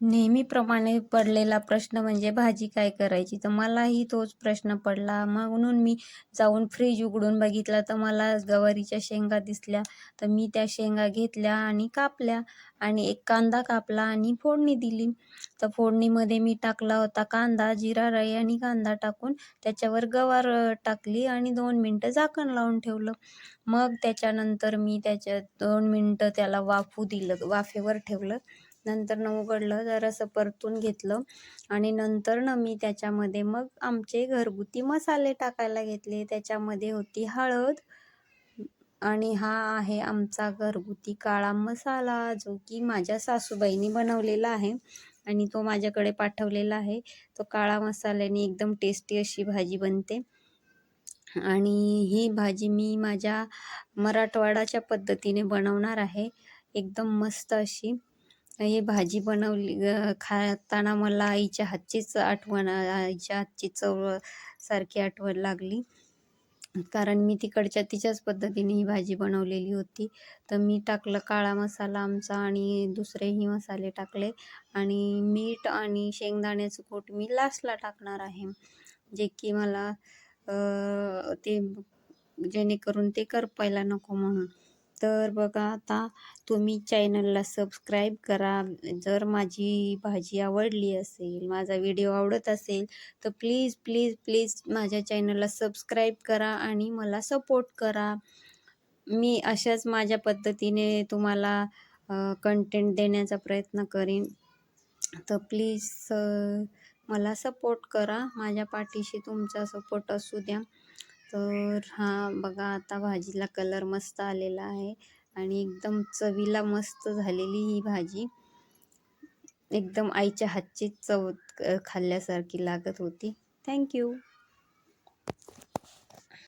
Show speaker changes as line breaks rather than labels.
नेहमीप्रमाणे पडलेला प्रश्न म्हणजे भाजी काय करायची? तर मलाही तोच प्रश्न पडला. म्हणून मी जाऊन फ्रीज उघडून बघितला. तर मला गवारीच्या शेंगा दिसल्या. तर मी त्या शेंगा घेतल्या आणि कापल्या. आणि एक कांदा कापला आणि फोडणी दिली. तर फोडणीमध्ये मी टाकला होता कांदा जिरा राई आणि कांदा टाकून त्याच्यावर गवार टाकली आणि दोन मिनटं झाकण लावून ठेवलं. मग त्याच्यानंतर मी त्याच्यात दोन मिनटं त्याला वाफू दिलं. वाफेवर ठेवलं. नंतर न उघडलं जरासं परतून घेतलं आणि नंतर न मी त्याच्यामध्ये मग आमचे घरगुती मसाले टाकायला घेतले. त्याच्यामध्ये होती हळद आणि हा आहे आमचा घरगुती काळा मसाला जो की माझ्या सासूबाईंनी बनवलेला आहे आणि तो माझ्याकडे पाठवलेला आहे. तो काळा मसाल्याने एकदम टेस्टी अशी भाजी बनते. आणि ही भाजी मी माझ्या मराठवाडाच्या पद्धतीने बनवणार आहे. एकदम मस्त अशी. हे भाजी बनवली खाताना मला आईच्या हातचीच आठवण आईच्या हातची चव सारखी आठवण लागली. कारण मी तिकडच्या तिच्याच पद्धतीने ही भाजी बनवलेली होती. तर मी टाकलं काळा मसाला आमचा आणि दुसरेही मसाले टाकले. आणि मीठ आणि शेंगदाण्याचं कूट मी लास्टला टाकणार आहे. जे की मला ते जेणेकरून ते करपायला नको म्हणून. तर बघा आता तुम्ही चॅनलला सबस्क्राईब करा. जर माझी भाजी आवडली असेल माझा व्हिडिओ आवडत असेल तर प्लीज प्लीज प्लीज माझ्या चॅनलला सबस्क्राईब करा आणि मला सपोर्ट करा. मी अशाच माझ्या पद्धतीने तुम्हाला कंटेंट देण्याचा प्रयत्न करीन. तर प्लीज मला सपोर्ट करा. माझ्या पाठीशी तुमचा सपोर्ट असू द्या. तर हा बघा आता भाजीला कलर मस्त आलेला आहे आणि एकदम चवीला मस्त झालेली ही भाजी. एकदम आईच्या हातची चव खाल्ल्यासारखी लागत होती. थँक्यू